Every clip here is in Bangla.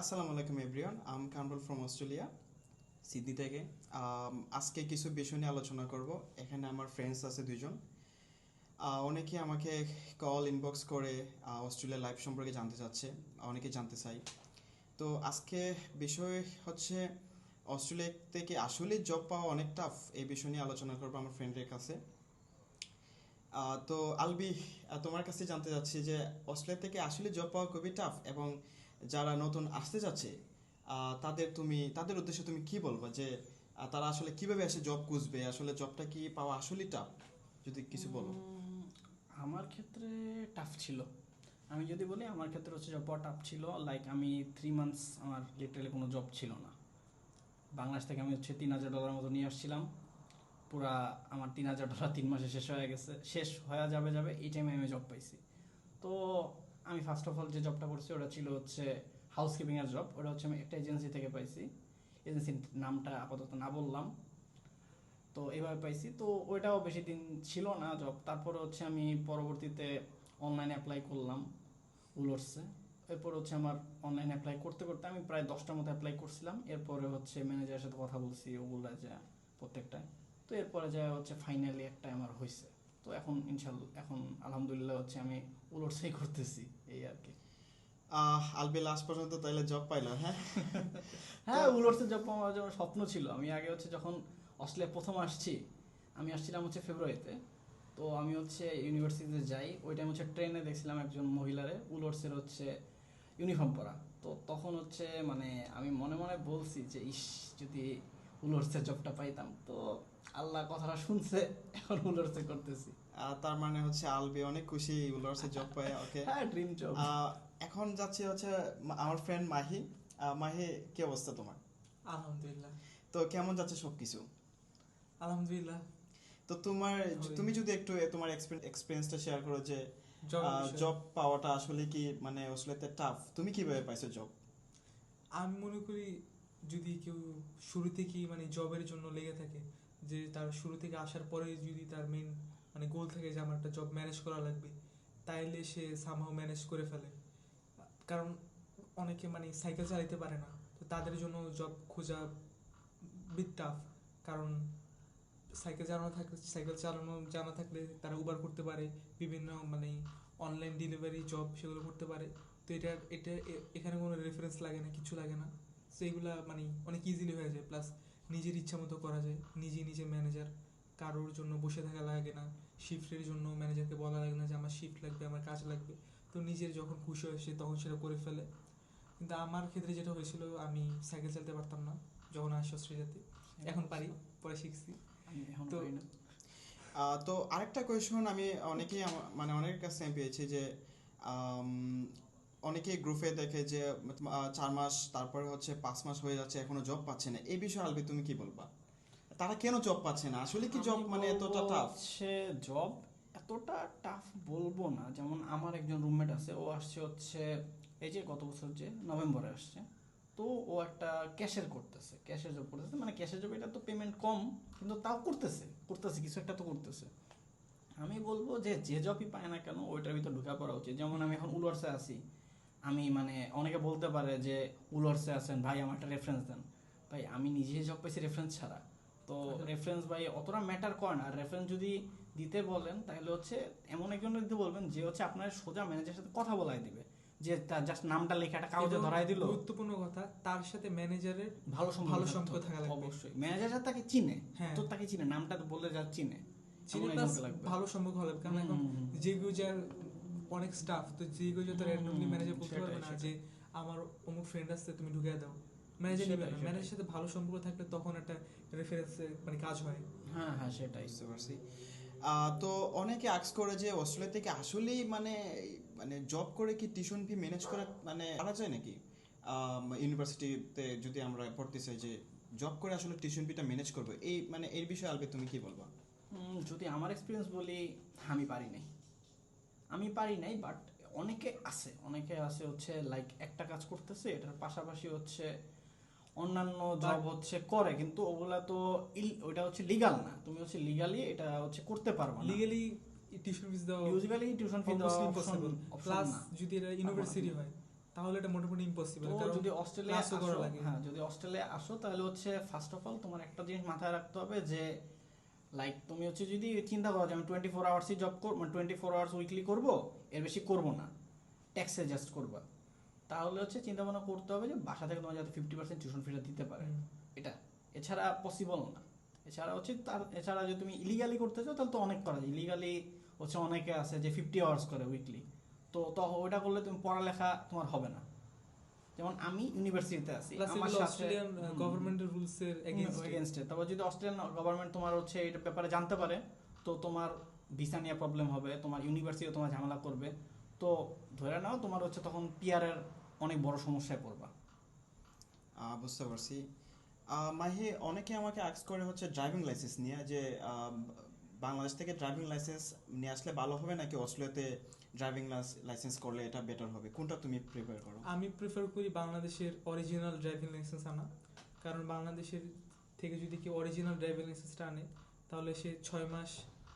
আসসালামু আলাইকুম everyone I'm Kamrul from Australia Sydney থেকে। আজকে কিছু বিষয় নিয়ে আলোচনা করব। এখানে আমার ফ্রেন্ডস আছে দুজন অনেকে আমাকে কল ইনবক্স করে অস্ট্রেলিয়া লাইফ সম্পর্কে জানতে চাচ্ছে, অনেকে জানতে চাই। তো আজকে বিষয় হচ্ছে অস্ট্রেলিয়া থেকে আসলে জব পাওয়া অনেক টাফ এই বিষয় নিয়ে আলোচনা করব আমার ফ্রেন্ডের কাছে। তো আলবি তোমার কাছে জানতে চাচ্ছি যে অস্ট্রেলিয়া থেকে আসলে জব পাওয়া খুবই টাফ এবং যারা নতুন আসতে যাচ্ছে তাদের তুমি, তাদের উদ্দেশ্যে তুমি কি বলব যে তারা আসলে কীভাবে এসে জব খুঁজবে? আসলে জবটা কি পাওয়া আসলেই টাফ যদি কিছু বলো। আমার ক্ষেত্রে টাফ ছিল। আমি যদি বলি, আমার ক্ষেত্রে হচ্ছে জব পাওয়া টাফ ছিল। লাইক আমি থ্রি মান্থস আমার লিটারালি কোনো জব ছিল না। বাংলাদেশ থেকে আমি হচ্ছে তিন হাজার ডলার মতো নিয়ে আসছিলাম। পুরা আমার তিন হাজার ডলার তিন মাসে শেষ হয়ে গেছে। শেষ হয়ে যাবে যাবে এই টাইমে আমি জব পাইছি। তো আমি ফার্স্ট অফ অল যে জবটা করছি, ওটা ছিল হচ্ছে হাউসকিপিং এর জব ওটা হচ্ছে আমি একটা এজেন্সি থেকে পাইছি। এজেন্সির নামটা আপাতত না বললাম। তো এইভাবে পাইছি। তো ওইটাও বেশি দিন ছিল না জব তারপরে হচ্ছে আমি পরবর্তীতে অনলাইনে অ্যাপ্লাই করলাম উলোর্সে এরপর হচ্ছে আমার অনলাইনে অ্যাপ্লাই করতে করতে আমি প্রায় দশটার মতো অ্যাপ্লাই করছিলাম। এরপরে হচ্ছে ম্যানেজারের সাথে কথা বলছি, ওগুলো যা প্রত্যেকটায়। তো এরপরে যা হচ্ছে ফাইনালি একটা আমার হয়েছে তো এখন ইনশাল্লাহ এখন আলহামদুলিল্লাহ হচ্ছে আমি উলোর্সেই করতেছি এই আর কি। আলবি লাস্ট পর্যন্ত তাহলে জব পাইলো হ্যাঁ? হ্যাঁ উলোর্সের জব আমার যেমন স্বপ্ন ছিল। আমি আগে হচ্ছে যখন অস্ট্রেলিয়া প্রথম আসছি আমি আসছিলাম হচ্ছে ফেব্রুয়ারিতে তো আমি হচ্ছে ইউনিভার্সিটিতে যাই ওই টাইম হচ্ছে ট্রেনে দেখছিলাম একজন মহিলারে উলোর্সের হচ্ছে ইউনিফর্ম পরা। তো তখন হচ্ছে মানে আমি মনে মনে বলছি যে ইস যদি উলোর্সের জবটা পাইতাম। তো আল্লাহ কথাটা শুনছে এখন উলোর্সে করতেছি। তার মানে হচ্ছে আলবি অনেক খুশি উল্লাসে জব পায় ওকে হ্যাঁ ড্রিম জব এখন যাচ্ছি হচ্ছে আমার ফ্রেন্ড মাহি। মাহি কি অবস্থা তোমার? আলহামদুলিল্লাহ। তো কেমন যাচ্ছে সবকিছু? আলহামদুলিল্লাহ। তো তোমার তুমি যদি একটু তোমার এক্সপিরিয়েন্সটা শেয়ার করো যে জব জব পাওয়াটা আসলে কি মানে অস্ট্রেলিয়াতে টাফ তুমি কীভাবে পাইছো জব আমি মনে করি যদি কেউ শুরু থেকেই মানে জবের জন্য লেগে থাকে, যে তার শুরু থেকে আসার পরে যদি তার মেন মানে গোল থাকে যে, আমার একটা জব ম্যানেজ করা লাগবে, তাইলে সে সামহাও ম্যানেজ করে ফেলে। কারণ অনেকে মানে সাইকেল চালাইতে পারে না। তো তাদের জন্য জব খোঁজা বিট টাফ কারণ সাইকেল চালানো থাকলে সাইকেল চালানো, জানা থাকলে তারা উবার করতে পারে, বিভিন্ন মানে অনলাইন ডেলিভারি জব সেগুলো করতে পারে। তো এটা এটা এখানে কোনো রেফারেন্স লাগে না, কিছু লাগে না। তো এগুলা মানে অনেক ইজিলি হয়ে যায়। প্লাস নিজের ইচ্ছা মতো করা যায়। নিজে নিজে ম্যানেজার কারোর জন্য বসে থাকা লাগে না। শিফটের জন্য ম্যানেজারকে বলা লাগে না যে আমার শিফট লাগবে আমার কাজ লাগবে। তো নিজের যখন খুশি হয় সে তখন সেটা করে ফেলে। কিন্তু আমার ক্ষেত্রে যেটা হয়েছিল আমি সাইকেল চালাতে পারতাম না। যখন আসি অস্ট্রেলিয়াতে এখন পারি পরে শিখছি। তো- তো আরেকটা কোয়েশন আমি অনেকেই মানে অনেকের কাছে পেয়েছি যে অনেকেই গ্রুপে দেখে যে চার মাস তারপরে হচ্ছে পাঁচ মাস হয়ে যাচ্ছে এখনও জব পাচ্ছে না। এই বিষয়ে আলবি তুমি কি বলবা? তারা কেন জব পাচ্ছে না? আসলে কি জব মানে এতটা টাফ সে জব এতটা টাফ বলব না। যেমন আমার একজন রুমমেট আছে ও আসছে হচ্ছে এই যে গত বছর যে নভেম্বরে আসছে তো ও একটা ক্যাশের করতেছে ক্যাশের জব করতেছে। মানে ক্যাশের জব এটা তো পেমেন্ট কম কিন্তু তাও করতেছে করতেছে কিছু একটা তো করতেছে। আমি বলব যে যে জবই পায় না কেন ওইটার ভিতর ঢুকা পড়া উচিত। যেমন আমি এখন উলর্সে আছি আমি মানে অনেকে বলতে পারে যে উলর্সে আছেন ভাই আমার একটা রেফারেন্স দেন ভাই আমি নিজে জব পাইছি রেফারেন্স ছাড়া তো রেফারেন্স ভাই অতটা ম্যাটার করে না রেফারেন্স যদি দিতে বলেন তাহলে হচ্ছে এমন একজন দিতে বলবেন যে হচ্ছে আপনার সোজা ম্যানেজারের সাথে কথা বলাই দিবে যে তার জাস্ট নামটা লেখা একটা কাগজে ধরাই দিল গুরুত্বপূর্ণ কথা তার সাথে ম্যানেজারের ভালো সম্পর্ক ভালো সম্পর্ক থাকা লাগবে। অবশ্যই ম্যানেজার সাথে তাকে চিনে হ্যাঁ। তো তাকে চিনে নামটা বললে যা চিনে চিনে। ভালো সম্পর্ক হলে কারণ এখন। যে গুজার অনেক স্টাফ তো যে গুজার তো র্যান্ডমলি ম্যানেজার বলতে পারবে না যে আমার অমুক ফ্রেন্ড আসছে তুমি ঢুকে দাও। ম্যানেজার নেবে না। সেটাই। ম্যানেজারের সাথে ভালো সম্পর্ক থাকলে তখন একটা রেফারেন্সে মানে কাজ হয়। হ্যাঁ হ্যাঁ সেটাই বুঝতে পারছি। তো অনেকে আক্স করে যে অস্ট্রেলিয়া থেকে আসলেই মানে মানে জব করে কি টিউশন ফি ম্যানেজ করা মানে পারা যায় নাকি? ইউনিভার্সিটিতে যদি আমরা পড়তে চাই যে জব করে আসলে টিউশন ফিটা ম্যানেজ করব এই মানে এর বিষয়ে আলবে তুমি কি বলবা? যদি আমার এক্সপিরিয়েন্স বলি আমি পারি নাই। আমি পারি নাই বাট অনেকে আছে। অনেকে আছে হচ্ছে লাইক একটা কাজ করতেছে এটার পাশাপাশি হচ্ছে অন্যান্য জব হচ্ছে করে কিন্তু ওগুলা তো ওইটা হচ্ছে লিগাল না। তুমি হচ্ছে লিগালি এটা হচ্ছে করতে পারবে না। লিগালি টিউশন ফিস দেওয়া ইউজুয়ালি টিউশন ফি almost দেওয়া প্লাস যদি এটা ইউনিভার্সিটি হয় তাহলে এটা মোটামুটি ইম্পসিবল কারণ যদি অস্ট্রেলিয়া আসো হ্যাঁ যদি অস্ট্রেলিয়া আসো তাহলে হচ্ছে ফার্স্ট অফ অল তোমার একটা জিনিস মাথায় রাখতে হবে যে লাইক তুমি হচ্ছে যদি চিন্তা করো যে আমি টোয়েন্টি ফোর আওয়ার্সই জব করব মানে টোয়েন্টি ফোর আওয়ার্স উইকলি করব এর বেশি করব না। ট্যাক্স অ্যাডজাস্ট করবা। তাহলে হচ্ছে চিন্তা ভাবনা করতে হবে যে বাসা থেকে তোমার যাতে ফিফটি পার্সেন্ট টিউশন ফিটা দিতে পারে। এটা। এছাড়া পসিবল না। এছাড়া হচ্ছে তার এছাড়া যদি তুমি ইলিগালি করতে চাও তাহলে তো অনেক করা যায়। ইলিগালি হচ্ছে অনেকে আছে যে ফিফটি আওয়ার্স করে উইকলি তো তো ওটা করলে তুমি পড়ালেখা তোমার হবে না। যেমন আমি ইউনিভার্সিটিতে আছি আমার অস্ট্রেলিয়ান গভর্নমেন্টের রুলস এর এগেইনস্ট তারপর যদি অস্ট্রেলিয়ান গভর্নমেন্ট তোমার হচ্ছে এটা ব্যাপারে জানতে পারে তো তোমার ভিসা নিয়ে প্রবলেম হবে তোমার ইউনিভার্সিটি তোমার ঝামেলা করবে। তো ধরে নাও তোমার হচ্ছে তখন পিয়ারের অনেক বড় সমস্যায় পড়বা। আহ, বুঝতে পারছি। আহ, মাহি অনেকে আমাকে আক্স করে হচ্ছে ড্রাইভিং লাইসেন্স নিয়ে যে আহ, বাংলাদেশ থেকে ড্রাইভিং লাইসেন্স নিয়ে আসলে ভালো হবে নাকি অস্ট্রেলিয়াতে ড্রাইভিং লাইসেন্স করলে এটা বেটার হবে। কোনটা তুমি প্রিফার করো? আমি প্রিফার করি বাংলাদেশের অরিজিনাল ড্রাইভিং লাইসেন্স আনা। কারণ বাংলাদেশের থেকে যদি কেউ অরিজিনাল ড্রাইভিং লাইসেন্সটা আনে, তাহলে সে ছয় মাস,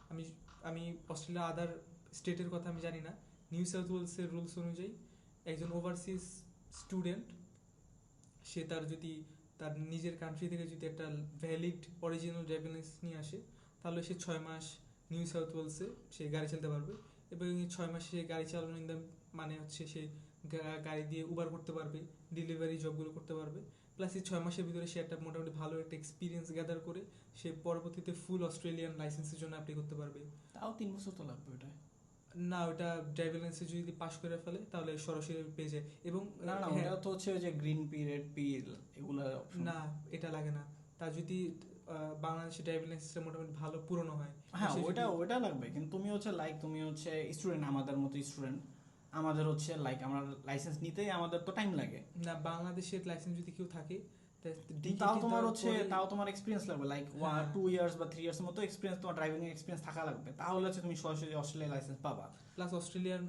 আমি আমি অস্ট্রেলিয়া আদার স্টেটের কথা আমি জানি না। নিউ সাউথ ওয়েলসের রুলস অনুযায়ী একজন ওভারসিজ স্টুডেন্ট সে তার যদি, তার নিজের কান্ট্রি থেকে যদি একটা ভ্যালিড অরিজিনাল ড্রাইভিং লাইসেন্স নিয়ে আসে, তাহলে সে ছয় মাস নিউ সাউথ ওয়েলসে সে গাড়ি চালাতে পারবে। এবং ছয় মাসে সে গাড়ি চালানো the- মানে হচ্ছে সে গাড়ি দিয়ে উবার করতে পারবে ডেলিভারি জবগুলো করতে পারবে। প্লাস এই ছয় মাসের ভিতরে সে একটা মোটামুটি ভালো একটা এক্সপিরিয়েন্স গ্যাদার করে সে পরবর্তীতে ফুল অস্ট্রেলিয়ান লাইসেন্সের জন্য অ্যাপ্লাই করতে পারবে। তাও তিন বছর তো লাগবে ওটা না ওটা ড্রাইভিং লাইসেন্স যদি পাশ করে ফেলে তাহলে সরাসরি পেয়ে যায়। এবং না না হ্যাঁ, ওটা তো হচ্ছে ওই যে গ্রিন পি রেড পি এগুলা না এটা লাগে না। তা যদি আহ, বাংলাদেশের ড্রাইভিং লাইসেন্সটা মোটামুটি ভালো পুরনো হয়। হ্যাঁ ওইটা ওইটা লাগবে। কিন্তু তুমি হচ্ছে লাইক তুমি হচ্ছে স্টুডেন্ট আমাদের মতো স্টুডেন্ট আমাদের হচ্ছে লাইক আমরা লাইসেন্স নিতেই আমাদের তো টাইম লাগে। না বাংলাদেশের লাইসেন্স যদি কেউ থাকে তাও তোমার হচ্ছে তাও তোমার এক্সপিরিয়েন্স লাগবে। লাইক হ্যাঁ। টু ইয়ার্স বা থ্রি ইয়ার্স মতো এক্সপিরিয়েন্স তোমার ড্রাইভিং এক্সপিরিয়েন্স থাকা লাগবে। তাহলে হচ্ছে তুমি সরাসরি অস্ট্রেলিয়া লাইসেন্স পাবা। প্লাস অস্ট্রেলিয়ান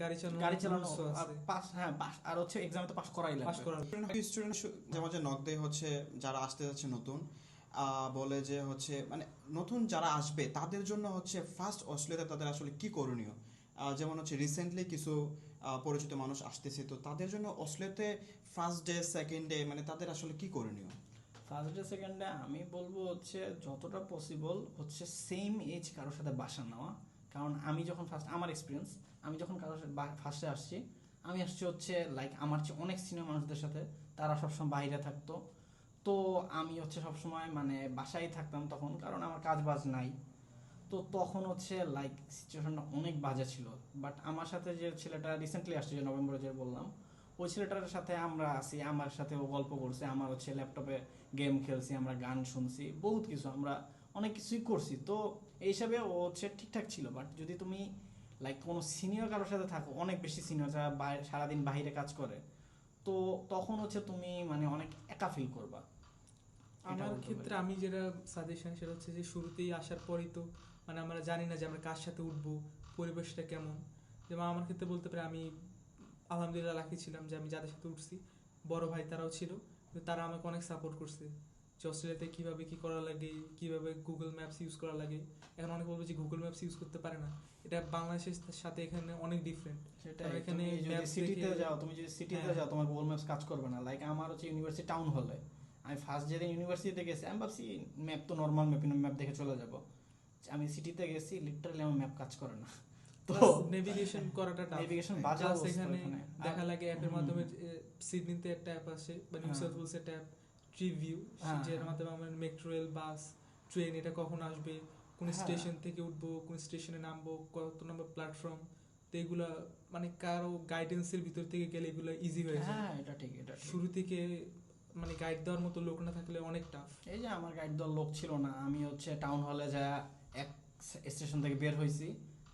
গাড়ি চালানো গাড়ি চালানো আর পাস হ্যাঁ পাস আর হচ্ছে এক্সামে তো পাস করাই পাস লাগবে। করার স্টুডেন্ট যেমন যে নক দেয় হচ্ছে যারা আসতে যাচ্ছে নতুন বলে যে হচ্ছে মানে নতুন যারা আসবে, তাদের জন্য হচ্ছে ফার্স্ট অস্ট্রেলিয়াতে তাদের আসলে কি করণীয়? যেমন হচ্ছে রিসেন্টলি কিছু পরিচিত মানুষ আসতেছে, তো তাদের জন্য অস্ট্রেলিয়াতে ফার্স্ট ডে সেকেন্ড ডে মানে তাদের আসলে কি করণীয়? ফার্স্ট ডে সেকেন্ড ডে আমি বলব হচ্ছে যতটা পসিবল হচ্ছে সেম এজ কারোর সাথে বাসা নেওয়া। কারণ আমি যখন ফার্স্ট আমার এক্সপিরিয়েন্স আমি যখন কারোর সাথে ফার্স্টে আসছি, আমি আসছি হচ্ছে লাইক আমার চেয়ে অনেক সিনিয়র মানুষদের সাথে, তারা সবসময় বাইরে থাকতো। তো আমি হচ্ছে সবসময় মানে বাসায় থাকতাম তখন, কারণ আমার কাজ বাজ নাই। তো তখন হচ্ছে লাইক সিচুয়েশনটা অনেক বাজে ছিল। বাট আমার সাথে যে ছেলেটা রিসেন্টলি আসছে, যে নভেম্বরে যে বললাম, ওই ছেলেটার সাথে আমরা আছি, আমার সাথে ও গল্প করছে, আমার হচ্ছে ল্যাপটপে গেম খেলছি, আমরা গান শুনছি, বহুত কিছু আমরা অনেক কিছুই করছি। তো এই হিসাবে ও হচ্ছে ঠিকঠাক ছিল বাট যদি তুমি লাইক কোনো সিনিয়র কারোর সাথে থাকো, অনেক বেশি সিনিয়র যারা সারাদিন বাইরে কাজ করে, তো তখন হচ্ছে তুমি মানে অনেক একা ফিল করবা। আমার ক্ষেত্রে আমি যেটা সাজেশন সেটা হচ্ছে যে শুরুতেই আসার পরেই তো মানে আমরা জানি না যে আমরা কার সাথে উঠবো পরিবেশটা কেমন। যেমন আমার ক্ষেত্রে বলতে পারি আমি আলহামদুলিল্লাহ লাকি ছিলাম যে আমি যাদের সাথে উঠছি বড় ভাই তারাও ছিল তারা আমাকে অনেক সাপোর্ট করছে। যে অস্ট্রেলিয়াতে কীভাবে কী করা লাগে কীভাবে গুগল ম্যাপস ইউজ করা লাগে। এখন অনেক বলবে যে গুগল ম্যাপস ইউজ করতে পারে না। এটা বাংলাদেশের সাথে এখানে অনেক ডিফারেন্ট এখানে সিটিতে যাও তুমি যদি সিটিতে হ্যাঁ। যাও তোমার গুগল ম্যাপস কাজ করবে না। লাইক আমার হচ্ছে ইউনিভার্সিটি টাউন হলে আমি ফার্স্ট যেদিন ইউনিভার্সিটিতে গেছি আমি ভাবছি ম্যাপ তো নর্মাল ম্যাপ ম্যাপ দেখে চলে যাব। আমি সিটিতে গেছি লিটারালি আমার ম্যাপ কাজ করে না। তো নেভিগেশন করাটা নেভিগেশন দেখা লাগে অ্যাপের মাধ্যমে সিডনিতে একটা অ্যাপ আছে বা নিউ হ্যাঁ। সাউথ ওয়েলস একটা অ্যাপ ট্রি ভিউ হ্যাঁ, যেটার হ্যাঁ। মাধ্যমে আমরা মেট্রো রেল বাস ট্রেন এটা কখন আসবে কোন হ্যাঁ। স্টেশন থেকে উঠবো কোন স্টেশনে নামবো কত নম্বর প্ল্যাটফর্ম তো এগুলা মানে কারও গাইডেন্সের ভিতর থেকে গেলে এগুলো ইজি হয়ে যায়। হ্যাঁ এটা ঠিক এটা শুরু থেকে মানে গাইড দেওয়ার মতো লোক না থাকলে অনেক টাফ এই যে আমার গাইড দেওয়ার লোক ছিল না আমি হচ্ছে টাউন হলে যা এক স্টেশন থেকে বের হয়েছি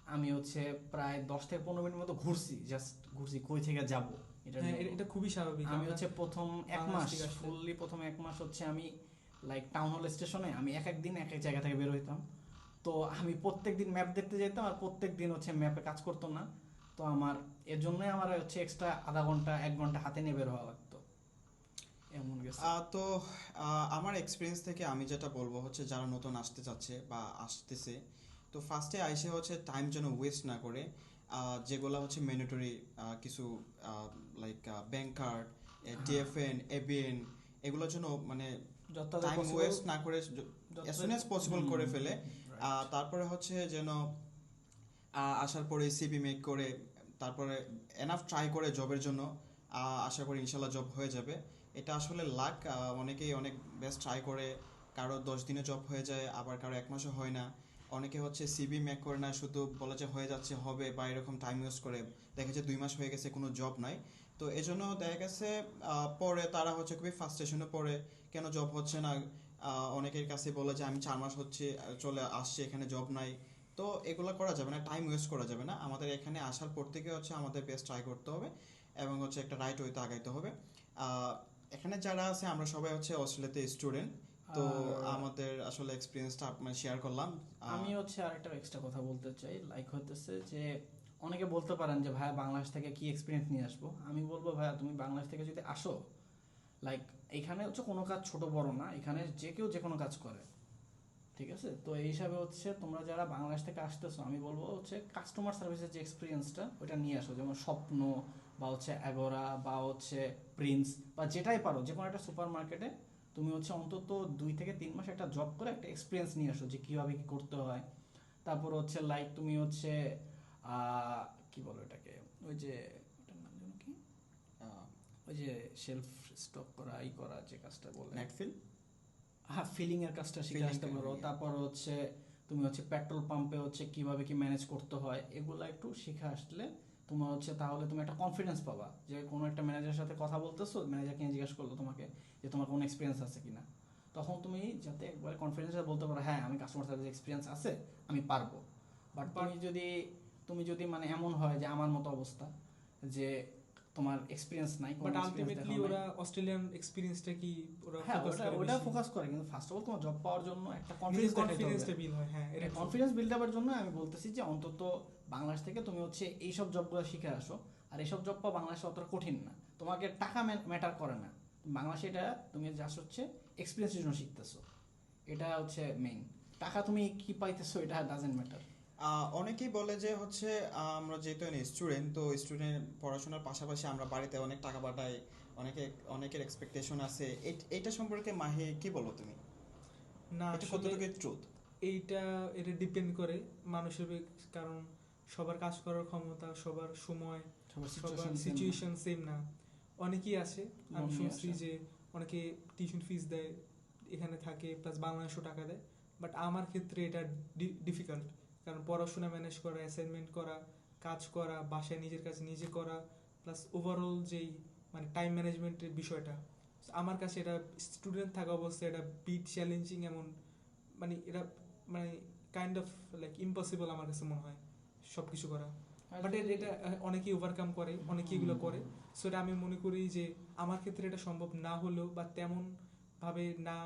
আমি হচ্ছে প্রায় দশ থেকে পনেরো মিনিট মতো ঘুরছি জাস্ট ঘুরছি কই থেকে যাব এটা হ্যাঁ এটা- খুবই স্বাভাবিক আমি হচ্ছে প্রথম এক মাস। ফুললি প্রথম এক মাস হচ্ছে আমি লাইক টাউন হল স্টেশনে আমি এক এক দিন এক এক জায়গা থেকে বের হইতাম। তো আমি প্রত্যেক দিন ম্যাপ দেখতে যেতাম আর প্রত্যেক দিন হচ্ছে ম্যাপে কাজ করতো না। তো আমার এর জন্যই আমার হচ্ছে এক্সট্রা আধা ঘণ্টা এক ঘণ্টা হাতে নিয়ে বের হওয়া লাগতো এমন গেছে? তো আমার এক্সপিরিয়েন্স থেকে আমি যেটা বলব হচ্ছে যারা নতুন আসতে চাচ্ছে বা আসতেছে তো ফার্স্টে আইসে হচ্ছে টাইম যেন ওয়েস্ট না করে যেগুলো হচ্ছে ম্যান্ডেটরি কিছু like bank card TFN ABN এগুলোর জন্য মানে টাইম ওয়েস্ট না করে অ্যাজ সুন অ্যাজ পসিবল করে ফেলে। তারপরে হচ্ছে যেন আসার পরে সিবি মেক করে তারপরে এনাফ ট্রাই করে জবের জন্য আশা করি ইনশাল্লাহ জব হয়ে যাবে। এটা আসলে লাক অনেকেই অনেক বেস্ট ট্রাই করে। কারও দশ দিনে জব হয়ে যায়, আবার কারও এক মাসে হয় না। অনেকে হচ্ছে সিবি মেক করে না, শুধু বলে যে হয়ে যাচ্ছে, হবে বা এরকম টাইম ওয়েস্ট করে। দেখে যে দুই মাস হয়ে গেছে, কোনো জব নাই। তো এই জন্য দেখা গেছে পরে তারা হচ্ছে খুবই ফার্স্টেশনে পড়ে, কেন জব হচ্ছে না? অনেকের কাছে বলে যে, আমি চার মাস হচ্ছে চলে আসছি, এখানে জব নাই। তো এগুলো করা যাবে না টাইম ওয়েস্ট করা যাবে না। আমাদের এখানে আসার পর থেকে হচ্ছে আমাদের বেস্ট ট্রাই করতে হবে এবং হচ্ছে একটা রাইট ওয়েতে আগাইতে হবে। এখানে যারা আছে আমরা সবাই হচ্ছে অস্ট্রেলিয়াতে স্টুডেন্ট তো আমাদের আসলে এক্সপিরিয়েন্সটা আপনার শেয়ার করলাম। আমি হচ্ছে আরেকটা এক্সট্রা কথা বলতে চাই। লাইক হতেছে যে অনেকে বলতে পারেন যে ভাইয়া বাংলাদেশ থেকে কি এক্সপিরিয়েন্স নিয়ে আসব? আমি বলব ভাইয়া তুমি বাংলাদেশ থেকে যদি আসো লাইক এখানে হচ্ছে কোনো কাজ ছোট বড় না। এখানে যে কেউ যে কোনো কাজ করে। ঠিক আছে? তো এই হিসাবে হচ্ছে তোমরা যারা বাংলাদেশ থেকে আসতেছো আমি বলব হচ্ছে কাস্টমার সার্ভিসের যে এক্সপিরিয়েন্সটা ওটা নিয়ে আসো। যেমন স্বপ্ন বা হচ্ছে অ্যাগোরা বা হচ্ছে প্রিন্স বা যেটাই পারো যে কোনো একটা সুপার মার্কেটে তুমি হচ্ছে অন্তত দুই থেকে তিন মাস একটা জব করে একটা এক্সপিরিয়েন্স নিয়ে আসো যে কীভাবে কী করতে হয়। তারপর হচ্ছে লাইক তুমি হচ্ছে কি বলো এটাকে ওই যে ওটার নাম যেন কি? ওই যে শেলফ স্টক করা ই করা যে কাজটা বলে। নেটফিল হ্যাঁ ফিলিং এর কাজটা শিখে আসতে পারো। তারপর হচ্ছে তুমি হচ্ছে পেট্রোল পাম্পে হচ্ছে কীভাবে কি ম্যানেজ করতে হয় এগুলো একটু শিখে আসলে তোমার হচ্ছে তাহলে তুমি একটা কনফিডেন্স পাবা যে কোনো একটা ম্যানেজারের সাথে কথা বলতেছো ম্যানেজারকে জিজ্ঞেস করল তোমাকে যে তোমার কোনো এক্সপিরিয়েন্স আছে কিনা। তখন তুমি যাতে একবার কনফিডেন্স বলতে পারো হ্যাঁ আমি কাস্টমার সার্ভিস এক্সপিরিয়েন্স আছে আমি পারব। বাট তুমি যদি তুমি যদি মানে এমন হয় যে আমার মতো অবস্থা যে তোমার এক্সপিরিয়েন্স নাই বাট আলটিমেটলি ওরা অস্ট্রেলিয়ান এক্সপিরিয়েন্সটা কি ওরা হ্যাঁ ওটা ওটা ফোকাস করে কিন্তু ফার্স্ট অফ অল তোমার জব পাওয়ার জন্য একটা কনফিডেন্স কনফিডেন্সটা বিল হয় হ্যাঁ এটা কনফিডেন্স বিল্ড আপের জন্য আমি বলতেছি যে অন্তত বাংলাদেশ থেকে তুমি হচ্ছে এইসব জবগুলো শিখে আসো। আর এইসব জব পাওয়া বাংলাদেশে অতটা কঠিন না। তোমাকে টাকা ম্যাটার করে না। বাংলাদেশে এটা তুমি জাস্ট হচ্ছে এক্সপিরিয়েন্সের জন্য শিখতেছো। এটা হচ্ছে মেইন টাকা তুমি কি পাইতেছো এটা ডাজেন্ট ম্যাটার অনেকেই বলে যে হচ্ছে আমরা যেহেতু স্টুডেন্ট তো স্টুডেন্ট পড়াশোনার পাশাপাশি আমরা বাড়িতে অনেক টাকা পাঠাই অনেকে অনেকের এক্সপেকটেশন আছে। এট- সম্পর্কে মাহি কি বলো তুমি? না কতটুকু ট্রুথ এইটা এটা ডিপেন্ড করে মানুষের কারণ সবার কাজ করার ক্ষমতা সবার সময় সবার সিচুয়েশন সেম না। অনেকেই আছে আমি শুনছি যে অনেকে টিউশন ফিস দেয় এখানে থাকে প্লাস বাংলাদেশও টাকা দেয়। বাট আমার ক্ষেত্রে এটা ডিফিকাল্ট কারণ পড়াশোনা ম্যানেজ করা অ্যাসাইনমেন্ট করা কাজ করা বাসায় নিজের কাজ নিজে করা প্লাস ওভারঅল যেই মানে টাইম ম্যানেজমেন্টের বিষয়টা। আমার কাছে এটা স্টুডেন্ট থাকা অবস্থায় এটা বিট চ্যালেঞ্জিং এমন মানে এটা মানে কাইন্ড অফ লাইক ইম্পসিবল আমার কাছে মনে হয়। সব কিছু করা বাট এটা অনেকেই ওভারকাম করে অনেকেই এগুলো করে। সো এটা আমি মনে করি যে আমার ক্ষেত্রে এটা সম্ভব না হলেও বা তেমন ভাবে না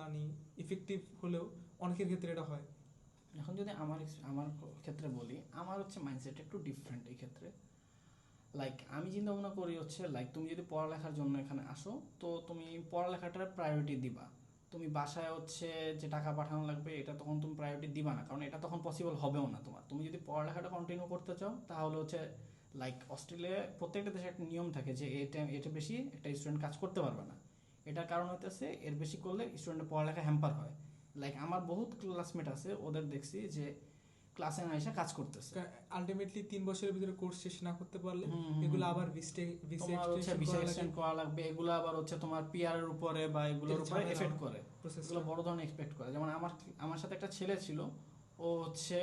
মানে ইফেক্টিভ হলেও অনেকের ক্ষেত্রে এটা হয়। এখন যদি আমার আমার ক্ষেত্রে বলি আমার হচ্ছে মাইন্ডসেট একটু ডিফারেন্ট এই ক্ষেত্রে। লাইক আমি চিন্তা ভাবনা করি হচ্ছে লাইক তুমি যদি পড়ালেখার জন্য এখানে আসো তো তুমি পড়ালেখাটার প্রায়োরিটি দিবা। তুমি বাসায় হচ্ছে যে টাকা পাঠানো লাগবে, এটা তখন তুমি প্রায়োরিটি দিবা না। কারণ এটা তখন পসিবল হবেও না তোমার। তুমি যদি পড়ালেখাটা কন্টিনিউ করতে চাও, তাহলে হচ্ছে লাইক অস্ট্রেলিয়া প্রত্যেকটা দেশে একটা নিয়ম থাকে যে এটা এটা বেশি একটা স্টুডেন্ট কাজ করতে পারবে না। এটার কারণ হইতেছে, এর বেশি করলে স্টুডেন্টের পড়ালেখা হ্যাম্পার হয়। লাইক আমার বহুত ক্লাসমেট আছে, ওদের দেখছি যে ক্লাসে না এসে কাজ করতেছে। আলটিমেটলি তিন বছরের ভিতরে কোর্স শেষ না করতে পারলে এগুলো আবার ভিসে ভিসে এক্সটেন্ড করা লাগবে। এগুলো আবার হচ্ছে তোমার পিআর এর উপরে বা এগুলোর উপরে এফেক্ট করে। প্রসেস এগুলো বড় ধরনের এক্সপেক্ট করে। যেমন আমার আমার সাথে একটা ছেলে ছিল ও হচ্ছে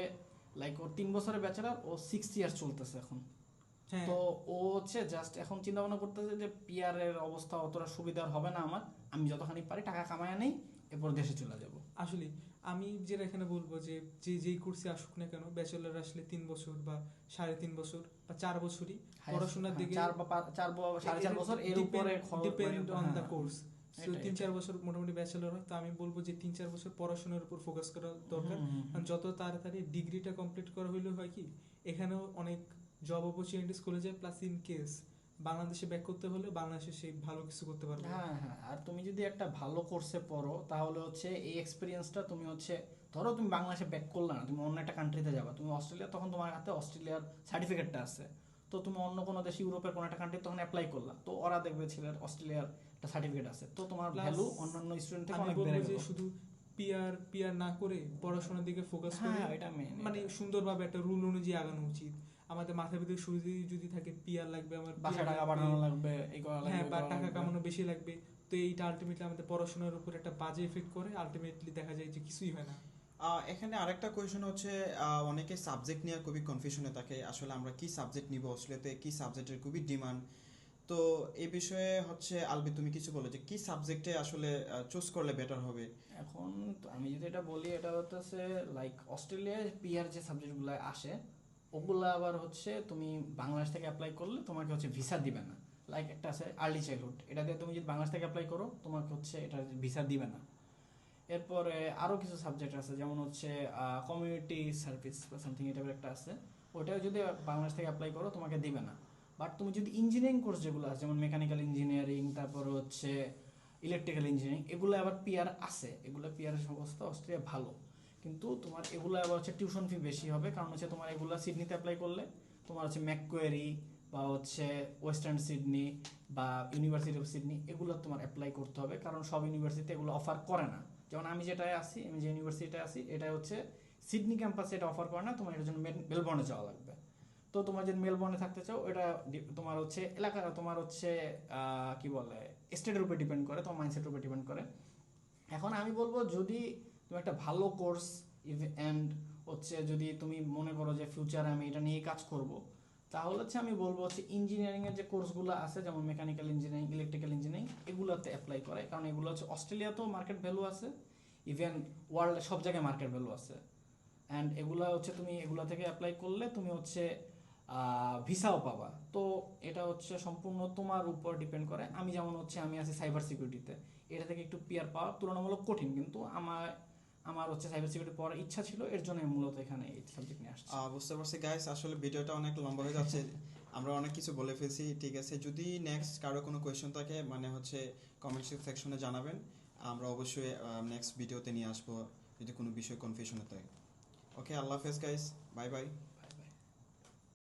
লাইক ওর তিন বছরের ব্যাচেলার ও সিক্স ইয়ার চলতেছে এখন। হ্যাঁ। তো ও হচ্ছে জাস্ট এখন চিন্তা ভাবনা করতেছে যে পিআর এর অবস্থা অতটা সুবিধার হবে না আমার। আমি যতখানি পারি টাকা কামায় নেই এরপর দেশে চলে যাব। আসলে আমি যেটা এখানে বলব যে যে যেই কোর্সে আসুক না কেন ব্যাচেলার আসলে তিন বছর বা সাড়ে তিন বছর বা চার বছরই পড়াশোনার হ্যাঁ, দিকে চার বা চার সাড়ে চার বছর এর উপরে ডিপেন্ড অন দ্য কোর্স তিন চার বছর মোটামুটি ব্যাচেলর হয় তো আমি বলব যে তিন চার বছর পড়াশোনার উপর ফোকাস করা দরকার। কারণ যত তাড়াতাড়ি ডিগ্রিটা কমপ্লিট করা হইলে হয় কি এখানেও অনেক জব অপরচুনিটিস খুলে যায় প্লাস ইন কেস বাংলাদেশে ব্যাক করতে হলে বাংলাদেশে সে ভালো কিছু করতে পারবে। হ্যাঁ হ্যাঁ। আর তুমি যদি একটা ভালো কোর্সে পড়ো তাহলে হচ্ছে এই এক্সপিরিয়েন্সটা তুমি হচ্ছে ধরো তুমি বাংলাদেশে ব্যাক করলে না তুমি অন্য একটা কান্ট্রিতে যাবা। তুমি অস্ট্রেলিয়া তখন তোমার হাতে অস্ট্রেলিয়ার সার্টিফিকেটটা আছে। তো তুমি অন্য কোনো দেশে ইউরোপের কোনো একটা কান্ট্রি তখন অ্যাপ্লাই করলা। তো ওরা দেখবে ছেলের অস্ট্রেলিয়ার একটা সার্টিফিকেট আছে। তো তোমার ভ্যালু অন্যান্য স্টুডেন্ট থেকে অনেক বেড়ে যে গেল। শুধু পিয়ার পিয়ার না করে পড়াশোনার দিকে ফোকাস করে হ্যাঁ এটা মেন মানে সুন্দরভাবে একটা রুল অনুযায়ী আগানো উচিত। আমাদের মাথা ভিতরে শুরুতেই যদি থাকে পিয়ার লাগবে আমার বাসা টাকা পাঠানো লাগবে এই করা লাগবে হ্যাঁ বা টাকা কামানো বেশি লাগবে। তো এইটা আলটিমেটলি আমাদের পড়াশোনার উপর একটা বাজে এফেক্ট করে। আলটিমেটলি দেখা যায় যে কিছুই হয় না। আহ, এখানে আরেকটা কোয়েশন হচ্ছে অনেকে সাবজেক্ট নিয়ে খুবই কনফিউশনে থাকে আসলে আমরা কি সাবজেক্ট নিব? অস্ট্রেলিয়াতে কি সাবজেক্টের খুবই ডিমান্ড তো এই বিষয়ে হচ্ছে আলবি তুমি কিছু বলো যে কি সাবজেক্টে আসলে চুজ করলে বেটার হবে? এখন আমি যদি এটা বলি এটা হচ্ছে লাইক অস্ট্রেলিয়ায় পিআর যে সাবজেক্টগুলো আসে ওগুলো আবার হচ্ছে তুমি বাংলাদেশ থেকে অ্যাপ্লাই করলে তোমাকে হচ্ছে ভিসা দিবে না। লাইক একটা আছে আর্লি চাইল্ডহুড এটা দিয়ে তুমি যদি বাংলাদেশ থেকে অ্যাপ্লাই করো, তোমাকে হচ্ছে এটা ভিসা দিবে না। এরপরে আরও কিছু সাবজেক্ট আছে, যেমন হচ্ছে কমিউনিটি সার্ভিস বা সামথিং এটা একটা আছে। ওটাও যদি বাংলাদেশ থেকে অ্যাপ্লাই করো, তোমাকে দিবে না। বাট তুমি যদি ইঞ্জিনিয়ারিং কোর্স যেগুলো আছে, যেমন মেকানিক্যাল ইঞ্জিনিয়ারিং তারপর হচ্ছে ইলেকট্রিক্যাল ইঞ্জিনিয়ারিং এগুলো আবার পিআর আছে। এগুলো পিআর অবস্থা অস্ট্রেলিয়া ভালো। কিন্তু তোমার এগুলো আবার হচ্ছে টিউশন ফি বেশি হবে, কারণ হচ্ছে তোমার এগুলো সিডনিতে অ্যাপ্লাই করলে তোমার হচ্ছে ম্যাককোয়ারি বা হচ্ছে ওয়েস্টার্ন সিডনি বা ইউনিভার্সিটি অফ সিডনি এগুলো তোমার অ্যাপ্লাই করতে হবে, কারণ সব ইউনিভার্সিটি এগুলো অফার করে না। যেমন আমি যেটায় আসি আমি যে ইউনিভার্সিটিতে আসি এটা হচ্ছে সিডনি ক্যাম্পাসে এটা অফার করে না, তোমার এটার জন্য মেল- মেলবোর্নে যাওয়া লাগবে। তো তোমার যদি মেলবোর্নে থাকতে চাও এটা তোমার হচ্ছে এলাকা, তোমার হচ্ছে কি বলে স্টেটের উপর ডিপেন্ড করে, তোমার মাইন্ডসেটের উপর ডিপেন্ড করে। এখন আমি বলব, যদি তুমি একটা ভালো কোর্স অ্যান্ড হচ্ছে যদি তুমি মনে করো যে ফিউচারে আমি এটা নিয়ে কাজ করব, তাহলে হচ্ছে আমি বলব হচ্ছে ইঞ্জিনিয়ারিংয়ের যে কোর্সগুলো আছে, যেমন মেকানিক্যাল ইঞ্জিনিয়ারিং ইলেকট্রিক্যাল ইঞ্জিনিয়ারিং এগুলোতে অ্যাপ্লাই করে। কারণ এগুলো হচ্ছে অস্ট্রেলিয়াতেও মার্কেট ভ্যালু আছে ইভেন ওয়ার্ল্ড সব জায়গায় মার্কেট ভ্যালু আছে। অ্যান্ড এগুলো হচ্ছে তুমি এগুলো থেকে অ্যাপ্লাই করলে তুমি হচ্ছে ভিসাও পাবা। তো এটা হচ্ছে সম্পূর্ণ তোমার উপর ডিপেন্ড করে। আমি যেমন হচ্ছে আমি আছি সাইবার সিকিউরিটিতে এটা থেকে একটু পিয়ার পাওয়া তুলনামূলক কঠিন, কিন্তু আমার আমার হচ্ছে সাইবার সিকিউরিটি পড়ার ইচ্ছা ছিল এর জন্য মূলত এখানে এই সাবজেক্ট নিয়ে আসছি। বুঝতে পারছি গাইস আসলে ভিডিওটা অনেক লম্বা হয়ে যাচ্ছে। আমরা অনেক কিছু বলে ফেলছি ঠিক আছে। যদি নেক্সট কারও কোনো কোয়েশ্চেন থাকে মানে হচ্ছে কমেন্ট সেকশনে জানাবেন। আমরা অবশ্যই নেক্সট ভিডিওতে নিয়ে আসব যদি কোনো বিষয়ে কনফিউশনে থাকে। ওকে আল্লাহ হাফেজ গাইস বাই বাই